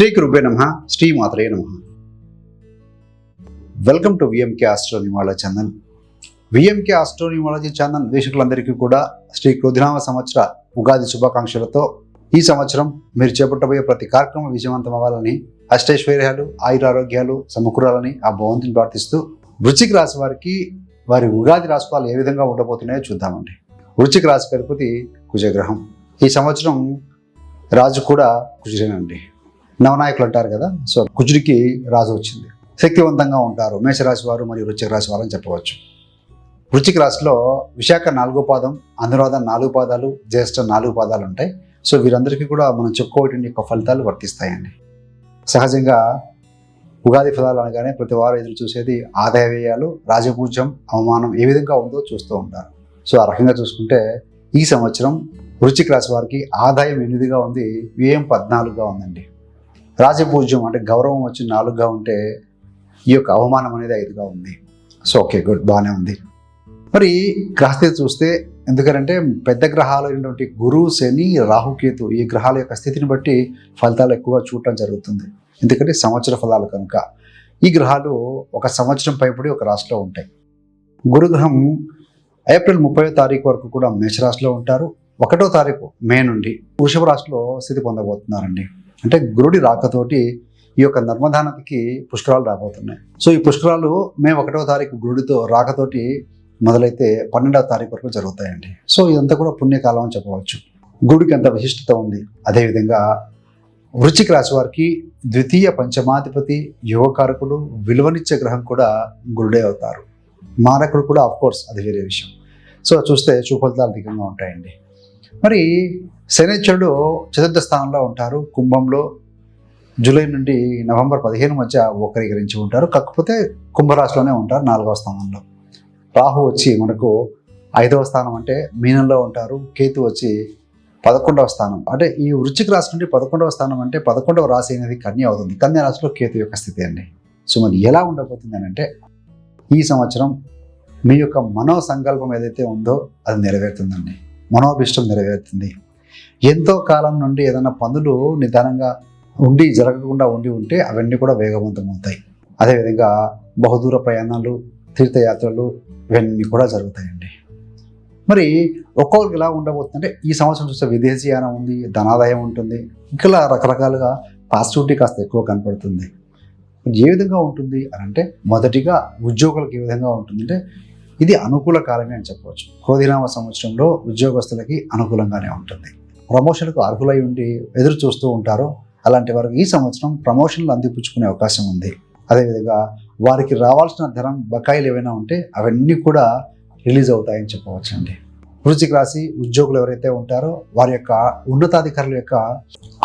శ్రీ కృపే నమ. శ్రీ మాత్రే నమ welcome to VMK astronumerology channel VMK astronumerology channel వీక్షకులందరికీ కూడా శ్రీ కృధినామ సంవత్సర ఉగాది శుభాకాంక్షలతో ఈ సంవత్సరం మీరు చేపట్టబోయే ప్రతి కార్యక్రమం విజయవంతం అవ్వాలని అష్టైశ్వర్యాలు ఆయురారోగ్యాలు సమకూరాలని ఆ భగవంతుని ప్రార్థిస్తూ వృచ్చిక రాశి వారికి వారి ఉగాది రాశిఫలాలు ఏ విధంగా ఉండబోతున్నాయో చూద్దామండి. వృచ్చిక రాశి అధిపతి కుజగ్రహం. ఈ సంవత్సరం రాజు కూడా కుజరేనండి నవనాయకులు అంటారు కదా. సో కుజుడికి రాజు వచ్చింది. శక్తివంతంగా ఉంటారు. మేషరాశి వారు మరియు వృచ్చిక రాశి వారు అని చెప్పవచ్చు. వృచ్చిక రాశిలో విశాఖ నాలుగో పాదం అనురాధ నాలుగు పాదాలు జ్యేష్ఠ నాలుగు పాదాలు ఉంటాయి. సో వీరందరికీ కూడా మనం చెప్పుకోవటం యొక్క ఫలితాలు వర్తిస్తాయండి. సహజంగా ఉగాది ఫలాలు అనగానే ప్రతి వారు ఎదురు చూసేది ఆదాయ వ్యయాలు రాజపూజ్యం అవమానం ఏ విధంగా ఉందో చూస్తూ ఉంటారు. సో ఆ రకంగా చూసుకుంటే ఈ సంవత్సరం వృచ్చిక రాశి వారికి ఆదాయం ఎనిమిదిగా ఉంది వ్యయం పద్నాలుగుగా ఉందండి. రాజపూజ్యం అంటే గౌరవం వచ్చి నాలుగుగా ఉంటే ఈ యొక్క అవమానం అనేది ఐదుగా ఉంది. సో ఓకే గుడ్ బాగానే ఉంది. మరి గ్రహస్థితి చూస్తే ఎందుకంటే పెద్ద గ్రహాలు అయినటువంటి గురు శని రాహుకేతు ఈ గ్రహాల యొక్క స్థితిని బట్టి ఫలితాలు ఎక్కువగా చూడటం జరుగుతుంది. ఎందుకంటే సంవత్సర ఫలాలు కనుక ఈ గ్రహాలు ఒక సంవత్సరం పైబడి ఒక రాశిలో ఉంటాయి. గురుగ్రహం ఏప్రిల్ ముప్పై తారీఖు వరకు కూడా మేషరాశిలో ఉంటారు. ఒకటో తారీఖు మే నుండి వృషభ రాశిలో స్థితి పొందబోతున్నారండి. అంటే గురుడి రాకతోటి ఈ యొక్క నర్మదా నదికి పుష్కరాలు రాబోతున్నాయి. సో ఈ పుష్కరాలు మే ఒకటో తారీఖు గురుడితో రాకతోటి మొదలైతే పన్నెండవ తారీఖు వరకు జరుగుతాయండి. సో ఇదంతా కూడా పుణ్యకాలం అని చెప్పవచ్చు. గురుడికి అంత విశిష్టత ఉంది. అదేవిధంగా వృచ్చిక రాశి వారికి ద్వితీయ పంచమాధిపతి యువకారకుడు విలువనిచ్చే గ్రహం కూడా గురుడే అవుతారు. మారకుడు కూడా ఆఫ్ కోర్స్ అది వేరే విషయం. సో చూస్తే చూఫలితాలు అధికంగా ఉంటాయండి. మరి శనిచరుడు చతుర్థ స్థానంలో ఉంటారు. కుంభంలో జూలై నుండి నవంబర్ పదిహేను మధ్య వక్రీకరించి ఉంటారు. కాకపోతే కుంభరాశిలోనే ఉంటారు నాలుగవ స్థానంలో. రాహు వచ్చి మనకు ఐదవ స్థానం అంటే మీనంలో ఉంటారు. కేతు వచ్చి పదకొండవ స్థానం. అంటే ఈ వృచ్చిక రాశి నుండి పదకొండవ స్థానం అంటే పదకొండవ రాశి అనేది కన్య అవుతుంది. కన్య రాశిలో కేతు యొక్క స్థితి అండి. సో మరి ఎలా ఉండబోతుంది అని అంటే ఈ సంవత్సరం మీ యొక్క మనో సంకల్పం ఏదైతే ఉందో అది నెరవేరుతుందండి. మనోభిష్టం నెరవేరుతుంది. ఎంతో కాలం నుండి ఏదైనా పనులు నిదానంగా ఉండి జరగకుండా ఉండి ఉంటే అవన్నీ కూడా వేగవంతం అవుతాయి అదేవిధంగా బహుదూర ప్రయాణాలు తీర్థయాత్రలు ఇవన్నీ కూడా జరుగుతాయండి. మరి ఒక్కొక్కరికి ఎలా ఉండబోతుందంటే ఈ సంవత్సరం చూస్తే విదేశీయానం ఉంది ధనాదాయం ఉంటుంది ఇంకా రకరకాలుగా పాజిటివిటీ కాస్త ఎక్కువ కనపడుతుంది. ఏ విధంగా ఉంటుంది అని అంటే మొదటిగా ఉద్యోగులకు ఏ విధంగా ఉంటుంది అంటే ఇది అనుకూల కాలమే అని చెప్పవచ్చు. క్రోధినామ సంవత్సరంలో ఉద్యోగస్తులకి అనుకూలంగానే ఉంటుంది. ప్రమోషన్లకు అర్హులై ఉండి ఎదురు చూస్తూ ఉంటారు అలాంటి వారికి ఈ సంవత్సరం ప్రమోషన్లు అందిపుచ్చుకునే అవకాశం ఉంది. అదేవిధంగా వారికి రావాల్సిన ధనం బకాయిలు ఏవైనా ఉంటే అవన్నీ కూడా రిలీజ్ అవుతాయని చెప్పవచ్చు అండి వృశ్చిక రాశి ఉద్యోగులు ఎవరైతే ఉంటారో వారి యొక్క ఉన్నతాధికారుల యొక్క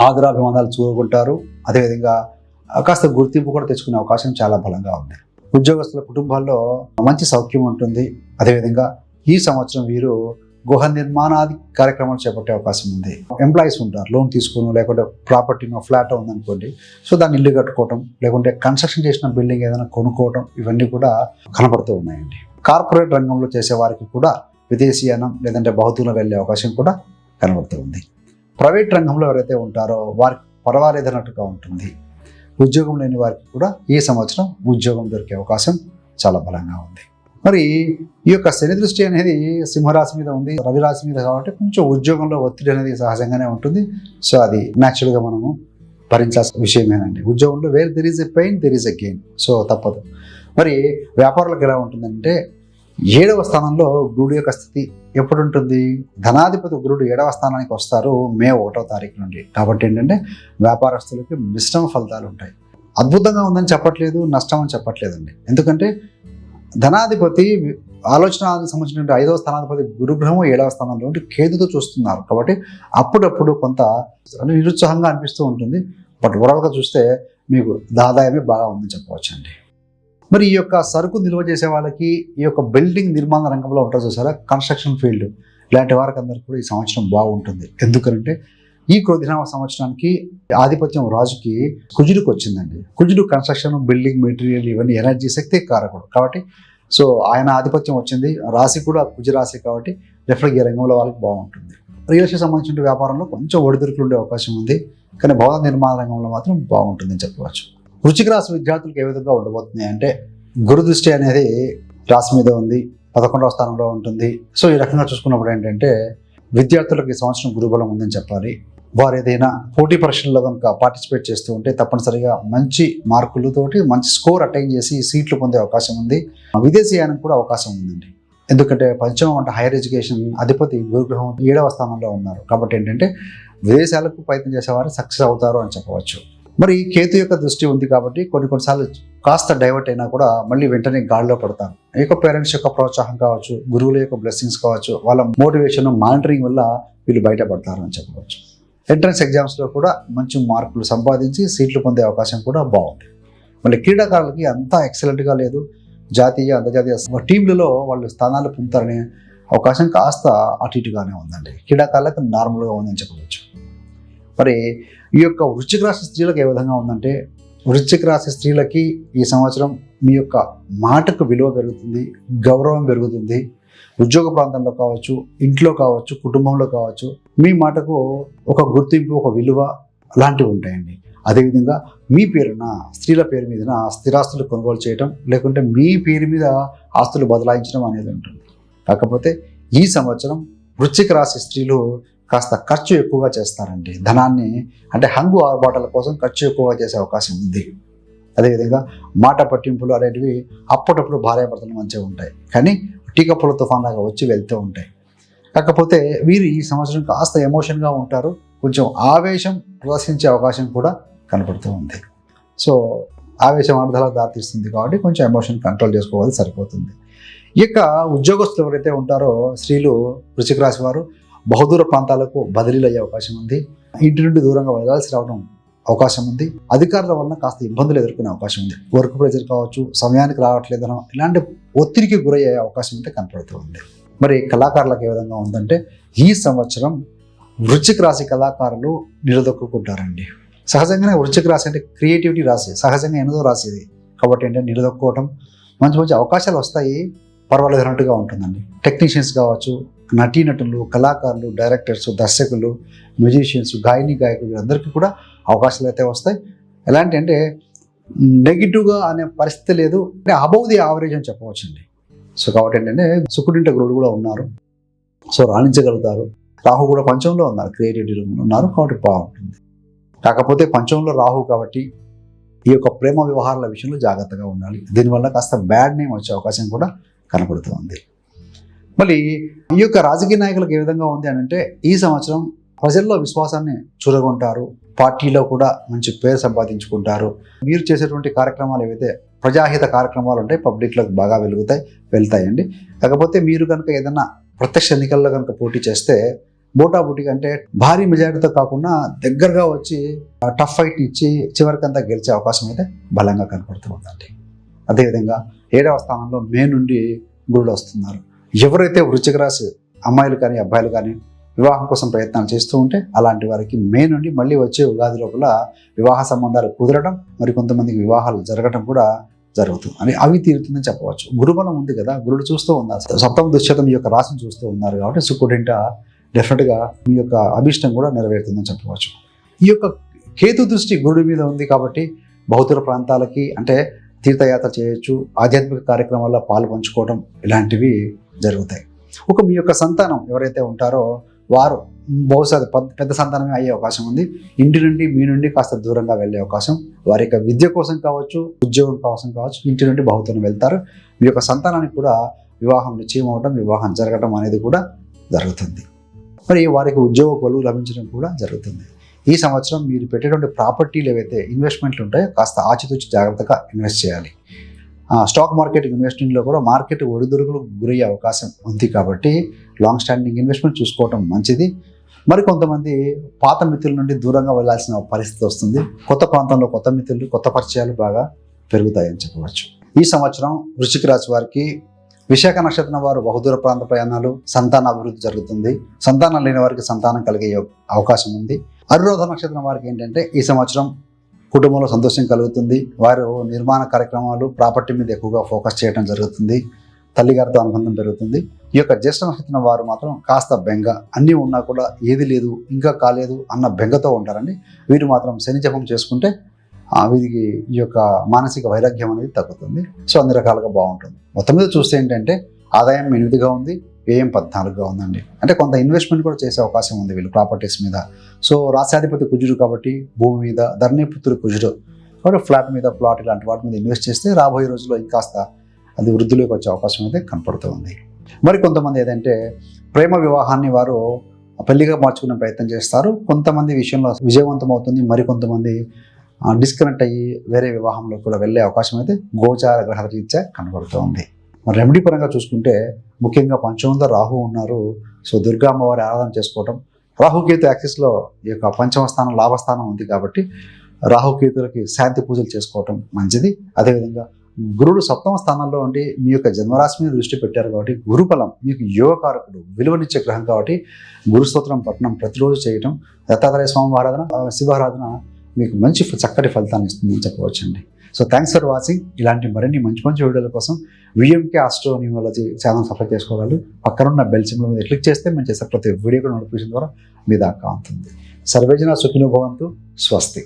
ఆదరాభిమానాలు చూరుకుంటారు అదేవిధంగా కాస్త గుర్తింపు కూడా తెచ్చుకునే అవకాశం చాలా బలంగా ఉంది. ఉద్యోగస్తుల కుటుంబాల్లో మంచి సౌఖ్యం ఉంటుంది. అదేవిధంగా ఈ సంవత్సరం వీరు గృహ నిర్మాణాది కార్యక్రమాలు చేపట్టే అవకాశం ఉంది. ఎంప్లాయీస్ ఉంటారు లోన్ తీసుకుని లేకుంటే ప్రాపర్టీనో ఫ్లాట్ ఉందనుకోండి. సో దాన్ని ఇల్లు కట్టుకోవటం లేకుంటే కన్స్ట్రక్షన్ చేసిన బిల్డింగ్ ఏదైనా కొనుక్కోవటం ఇవన్నీ కూడా కనపడుతూ ఉన్నాయండి. కార్పొరేట్ రంగంలో చేసే వారికి కూడా విదేశీయానం లేదంటే బహుతులు వెళ్ళే అవకాశం కూడా కనబడుతూ ఉంది. ప్రైవేట్ రంగంలో ఎవరైతే ఉంటారో వారికి పర్వాలేదన్నట్టుగా ఉంటుంది. ఉద్యోగం లేని వారికి కూడా ఈ సంవత్సరం ఉద్యోగం దొరికే అవకాశం చాలా బలంగా ఉంది. మరి ఈ యొక్క శని దృష్టి అనేది సింహరాశి మీద ఉంది రవి రాశి మీద కాబట్టి కొంచెం ఉద్యోగంలో ఒత్తిడి అనేది సహజంగానే ఉంటుంది. సో అది న్యాచురల్గా మనము భరించాల్సిన విషయమేనండి. ఉద్యోగంలో where there is a pain there is a gain so తప్పదు. మరి వ్యాపారులకు ఎలా ఉంటుందంటే ఏడవ స్థానంలో గురుడు యొక్క స్థితి ఎప్పుడు ఉంటుంది ధనాధిపతి గురుడు ఏడవ స్థానానికి వస్తారు మే ఒకటో తారీఖు నుండి. కాబట్టి ఏంటంటే వ్యాపారస్తులకి మిశ్రమ ఫలితాలు ఉంటాయి. అద్భుతంగా ఉందని చెప్పట్లేదు నష్టం అని చెప్పట్లేదండి. ఎందుకంటే ధనాధిపతి ఆలోచన సంబంధించినటువంటి ఐదవ స్థానాధిపతి గురుగ్రహం ఏడవ స్థానంలో కేతుతో చూస్తున్నారు. కాబట్టి అప్పుడప్పుడు కొంత నిరుత్సాహంగా అనిపిస్తూ ఉంటుంది. బట్ ఓవరాల్గా చూస్తే మీకు దాదాయమే బాగా ఉందని చెప్పవచ్చు అండి మరి ఈ యొక్క సరుకు నిల్వ చేసే వాళ్ళకి ఈ యొక్క బిల్డింగ్ నిర్మాణ రంగంలో ఉంటారు చూసారా? Construction field. ఇలాంటి వారికి అందరికీ కూడా ఈ సంవత్సరం బాగుంటుంది. ఎందుకంటే ఈ క్రోధినామ సంవత్సరానికి ఆధిపత్యం రాజుకి కుజుడికి వచ్చిందండి. కుజుడు కన్స్ట్రక్షన్ బిల్డింగ్ మెటీరియల్ ఇవన్నీ ఎనర్జీ శక్తి కారకుడు కాబట్టి సో ఆయన ఆధిపత్యం వచ్చింది. రాశి కూడా కుజ రాశి కాబట్టి డెఫినెట్గా ఈ రంగంలో వాళ్ళకి బాగుంటుంది. రియల్ ఎస్టేట్ సంబంధించిన వ్యాపారంలో కొంచెం ఒడిదుడుకులు ఉండే అవకాశం ఉంది. కానీ భవన నిర్మాణ రంగంలో మాత్రం బాగుంటుందని చెప్పవచ్చు. వృచ్చిక రాశి విద్యార్థులకు ఏ విధంగా ఉండబోతుంది అంటే గురు దృష్టి అనేది రాశి మీద ఉంది. పదకొండవ స్థానంలో ఉంటుంది. సో ఈ రకంగా చూసుకున్నప్పుడు ఏంటంటే విద్యార్థులకు ఈ సంవత్సరం గురుబలం ఉందని చెప్పాలి. వారు ఏదైనా పోటీ పరీక్షల్లో కనుక పార్టిసిపేట్ చేస్తూ ఉంటే తప్పనిసరిగా మంచి మార్కులతోటి మంచి స్కోర్ అటైన్ చేసి సీట్లు పొందే అవకాశం ఉంది. విదేశీయానికి కూడా అవకాశం ఉందండి. ఎందుకంటే పంచమం అంటే హైయర్ ఎడ్యుకేషన్ అధిపతి గురుగ్రహం ఏడవ స్థానంలో ఉన్నారు. కాబట్టి ఏంటంటే విదేశాలకు ప్రయత్నం చేసేవారు సక్సెస్ అవుతారు అని చెప్పవచ్చు. మరి కేతు యొక్క దృష్టి ఉంది కాబట్టి కొన్ని కొన్నిసార్లు కాస్త డైవర్ట్ అయినా కూడా మళ్ళీ వెంటనే గాడిలో పడతారు. ఈ యొక్క పేరెంట్స్ యొక్క ప్రోత్సాహం కావచ్చు గురువుల యొక్క బ్లెస్సింగ్స్ కావచ్చు వాళ్ళ మోటివేషన్ మానిటరింగ్ వల్ల వీళ్ళు బయటపడతారు అని చెప్పవచ్చు. ఎంట్రన్స్ ఎగ్జామ్స్లో కూడా మంచి మార్కులు సంపాదించి సీట్లు పొందే అవకాశం కూడా బాగుంది. మళ్ళీ క్రీడాకారులకి అంతా ఎక్సలెంట్గా లేదు. జాతీయ అంతర్జాతీయ టీంలలో వాళ్ళు స్థానాలు పొందుతారనే అవకాశం కాస్త అటు ఇటుగానే ఉందండి. క్రీడాకారులకు నార్మల్గా ఉందని చెప్పవచ్చు. మరి ఈ యొక్క వృశ్చిక రాశి స్త్రీలకు ఏ విధంగా ఉందంటే వృశ్చిక రాశి స్త్రీలకి ఈ సంవత్సరం మీ యొక్క మాటకు విలువ పెరుగుతుంది గౌరవం పెరుగుతుంది. ఉద్యోగ ప్రాంతంలో కావచ్చు ఇంట్లో కావచ్చు కుటుంబంలో కావచ్చు మీ మాటకు ఒక గుర్తింపు ఒక విలువ లాంటివి ఉంటాయండి. అదేవిధంగా మీ పేరున స్త్రీల పేరు మీదన స్థిరాస్తులు కొనుగోలు చేయటం లేకుంటే మీ పేరు మీద ఆస్తులు బదలాయించడం అనేది ఉంటుంది. కాకపోతే ఈ సంవత్సరం వృశ్చిక రాశి స్త్రీలు కాస్త ఖర్చు ఎక్కువగా చేస్తారండి. ధనాన్ని అంటే హంగు ఆర్భాటాల కోసం ఖర్చు ఎక్కువగా చేసే అవకాశం ఉంది. అదేవిధంగా మాట పట్టింపులు అనేటివి అప్పటప్పుడు భార్యాభర్తలు మంచిగా ఉంటాయి. కానీ టీకప్పుల తుఫాన్ లాగా వచ్చి వెళ్తూ ఉంటాయి. కాకపోతే వీరు ఈ సంవత్సరం కాస్త ఎమోషన్గా ఉంటారు. కొంచెం ఆవేశం ప్రదర్శించే అవకాశం కూడా కనపడుతూ ఉంది. సో ఆవేశం అర్థాలకు దారితీస్తుంది కాబట్టి కొంచెం ఎమోషన్ కంట్రోల్ చేసుకోవాలి సరిపోతుంది. ఇక ఉద్యోగస్తులు ఎవరైతే ఉంటారో స్త్రీలు వృశ్చిక రాశి వారు బహుదూర ప్రాంతాలకు బదిలీలు అయ్యే అవకాశం ఉంది. ఇంటి నుండి దూరంగా వెళ్ళాల్సి రావడం అవకాశం ఉంది. అధికారుల వలన కాస్త ఇబ్బందులు ఎదుర్కొనే అవకాశం ఉంది. వర్క్ ప్రెజర్ కావచ్చు సమయానికి రావట్లేదనో ఇలాంటి ఒత్తిడికి గురయ్యే అవకాశం అయితే కనపడుతూ ఉంది. మరి కళాకారులకు ఏ విధంగా ఉందంటే ఈ సంవత్సరం వృశ్చిక రాశి కళాకారులు నిలదొక్కుంటారండి సహజంగానే వృశ్చిక రాశి అంటే క్రియేటివిటీ రాశి సహజంగా ఎనిమిదో రాసేది ఇది. కాబట్టి ఏంటంటే నిలదొక్కుకోవటం మంచి మంచి అవకాశాలు వస్తాయి పర్వాలేదు అన్నట్టుగా ఉంటుందండి. టెక్నీషియన్స్ కావచ్చు నటీనటులు కళాకారులు డైరెక్టర్స్ దర్శకులు మ్యూజిషియన్స్ గాయని గాయకులు వీరందరికీ కూడా అవకాశాలు అయితే వస్తాయి. ఎలాంటి అంటే నెగిటివ్గా అనే పరిస్థితి లేదు. అంటే అబౌవ్ ది యావరేజ్ అని చెప్పవచ్చండి. సో కాబట్టి ఏంటంటే సుకుడింట గురుడు కూడా ఉన్నారు. సో రాణించగలుగుతారు. రాహు కూడా పంచంలో ఉన్నారు. క్రియేటివిటీ ఉన్నారు కాబట్టి బాగుంటుంది. కాకపోతే పంచంలో రాహు కాబట్టి ఈ యొక్క ప్రేమ వ్యవహారాల విషయంలో జాగ్రత్తగా ఉండాలి. దీనివల్ల కాస్త బ్యాడ్ నేమ్ వచ్చే అవకాశం కూడా కనపడుతూ ఉంది మళ్ళీ ఈ యొక్క రాజకీయ నాయకులకు ఏ విధంగా ఉంది అని అంటే ఈ సంవత్సరం ప్రజల్లో విశ్వాసాన్ని చూరగొంటారు పార్టీలో కూడా మంచి పేరు సంపాదించుకుంటారు. మీరు చేసేటువంటి కార్యక్రమాలు ఏవైతే ప్రజాహిత కార్యక్రమాలు ఉంటాయి పబ్లిక్లోకి బాగా వెలుగుతాయి వెళ్తాయండి. కాకపోతే మీరు కనుక ఏదైనా ప్రత్యక్ష ఎన్నికల్లో కనుక పోటీ చేస్తే బోటాబుటీ అంటే భారీ మెజారిటీతో కాకుండా దగ్గరగా వచ్చి టఫ్ ఫైట్ ఇచ్చి చివరికంతా గెలిచే అవకాశం అయితే బలంగా కనపడుతుందండి అదేవిధంగా ఏడవ స్థానంలో మే నుండి గురుడు వస్తున్నారు. ఎవరైతే వృశ్చిక రాశి అమ్మాయిలు కానీ అబ్బాయిలు కానీ వివాహం కోసం ప్రయత్నాలు చేస్తూ ఉంటే అలాంటి వారికి మే నుండి మళ్ళీ వచ్చే ఉగాది లోపల వివాహ సంబంధాలు కుదరడం మరి కొంతమందికి వివాహాలు జరగడం కూడా జరుగుతుంది. అని అవి తీరుతుందని చెప్పవచ్చు. గురుబలం ఉంది కదా గురుడు చూస్తూ ఉన్నారు. సప్తమ దుశ్చతం యొక్క రాశిని చూస్తూ ఉన్నారు కాబట్టి శుకుడింట డెఫినెట్గా మీ యొక్క అభిష్టం కూడా నెరవేరుతుందని చెప్పవచ్చు. ఈ యొక్క కేతు దృష్టి గురుడి మీద ఉంది కాబట్టి భౌతుల ప్రాంతాలకి అంటే తీర్థయాత్ర చేయొచ్చు ఆధ్యాత్మిక కార్యక్రమాల్లో పాలు పంచుకోవడం ఇలాంటివి జరుగుతాయి. ఒక మీ యొక్క సంతానం ఎవరైతే ఉంటారో వారు బహుశా పెద్ద- పెద్ద సంతానమే అయ్యే అవకాశం ఉంది. ఇంటి నుండి మీ నుండి కాస్త దూరంగా వెళ్ళే అవకాశం. వారి యొక్క విద్య కోసం కావచ్చు ఉద్యోగం కోసం కావచ్చు ఇంటి నుండి బహుదూరం వెళ్తారు. మీ యొక్క సంతానానికి కూడా వివాహం నిశ్చయం అవడం వివాహం జరగడం అనేది కూడా జరుగుతుంది. మరి వారికి ఉద్యోగ కొలువు లభించడం కూడా జరుగుతుంది. ఈ సంవత్సరం మీరు పెట్టేటువంటి ప్రాపర్టీలు ఏవైతే ఇన్వెస్ట్మెంట్లు ఉంటాయో కాస్త ఆచితూచి జాగ్రత్తగా ఇన్వెస్ట్ చేయాలి. స్టాక్ మార్కెట్ ఇన్వెస్టింగ్లో కూడా మార్కెట్ ఒడిదుడుకులు గురయ్యే అవకాశం ఉంది కాబట్టి లాంగ్ స్టాండింగ్ ఇన్వెస్ట్మెంట్ చూసుకోవటం మంచిది. మరి కొంతమంది పాత మిత్రుల నుండి దూరంగా వెళ్ళాల్సిన పరిస్థితి వస్తుంది. కొత్త ప్రాంతంలో కొత్త మిత్రులు కొత్త పరిచయాలు బాగా పెరుగుతాయని చెప్పవచ్చు. ఈ సంవత్సరం వృశ్చిక రాశి వారికి విశాఖ నక్షత్రం వారు బహుదూర ప్రాంత ప్రయాణాలు సంతాన అభివృద్ధి జరుగుతుంది. సంతానం లేని వారికి సంతానం కలిగే అవకాశం ఉంది. అనురోధ నక్షత్రం వారికి ఏంటంటే ఈ సంవత్సరం కుటుంబంలో సంతోషం కలుగుతుంది. వారు నిర్మాణ కార్యక్రమాలు ప్రాపర్టీ మీద ఎక్కువగా ఫోకస్ చేయడం జరుగుతుంది. తల్లిగారితో అనుబంధం పెరుగుతుంది. ఈ యొక్క జ్యేష్ఠ నక్షత్రం వారు మాత్రం కాస్త బెంగ. అన్నీ ఉన్నా కూడా ఏది లేదు ఇంకా కాలేదు అన్న బెంగతో ఉంటారండి. వీరు మాత్రం శని జపం చేసుకుంటే వీరికి ఈ యొక్క మానసిక వైరాగ్యం అనేది తగ్గుతుంది. సో అన్ని రకాలుగా బాగుంటుంది. మొత్తం మీద చూస్తే ఏంటంటే ఆదాయం ఎనిమిదిగా ఉంది. వ్యయం పద్నాలుగుగా ఉందండి. అంటే కొంత ఇన్వెస్ట్మెంట్ కూడా చేసే అవకాశం ఉంది వీళ్ళు ప్రాపర్టీస్ మీద. సో రాశాధిపతి కుజుడు కాబట్టి భూమి మీద ధరణిపుత్రుడు కుజుడు కాబట్టి ఫ్లాట్ మీద ప్లాట్ ఇలాంటి వాటి మీద ఇన్వెస్ట్ చేస్తే రాబోయే రోజుల్లో ఇంకాస్త అది వృద్ధిలోకి వచ్చే అవకాశం అయితే కనపడుతుంది మరి కొంతమంది ఏదంటే ప్రేమ వివాహాన్ని వారు పెళ్ళిగా మార్చుకునే ప్రయత్నం చేస్తారు. కొంతమంది విషయంలో విజయవంతం అవుతుంది. మరి కొంతమంది డిస్కనెక్ట్ అయ్యి వేరే వివాహంలో కూడా వెళ్ళే అవకాశం అయితే గోచార గ్రహ రీత్యా కనబడుతోంది రెమెడీ పరంగా చూసుకుంటే ముఖ్యంగా పంచమంలో రాహు ఉన్నారు. సో దుర్గా అమ్మవారి ఆరాధన చేసుకోవటం రాహుకేతు యాక్సిస్లో ఈ యొక్క పంచమ స్థానం లాభస్థానం ఉంది కాబట్టి రాహుకేతులకి శాంతి పూజలు చేసుకోవటం మంచిది. అదేవిధంగా గురుడు సప్తమ స్థానంలో ఉండి మీ యొక్క జన్మరాశి మీద దృష్టి పెట్టారు కాబట్టి గురుఫలం మీకు యోగకారకుడు విలువనిచ్చే గ్రహం కాబట్టి గురుస్తోత్రం పట్టణం ప్రతిరోజు చేయటం దత్తాత్రేయ స్వామి ఆరాధన శివారాధన మీకు మంచి ఫ- చక్కటి ఫలితాన్ని ఇస్తుందని చెప్పవచ్చండి. సో థ్యాంక్స్ ఫర్ వాచింగ్ ఇలాంటి మరిన్ని మంచి మంచి వీడియోల కోసం VMK astro numerology channel subscribe చేసుకోగలరు పక్కనున్న బెల్ సింబల్ మీద క్లిక్ చేస్తే మేము చేసే ప్రతి వీడియో కూడా నోటిఫికేషన్ ద్వారా మీ దాకా ఉంటుంది సర్వేజన సుఖినో భవంతు. స్వస్తి.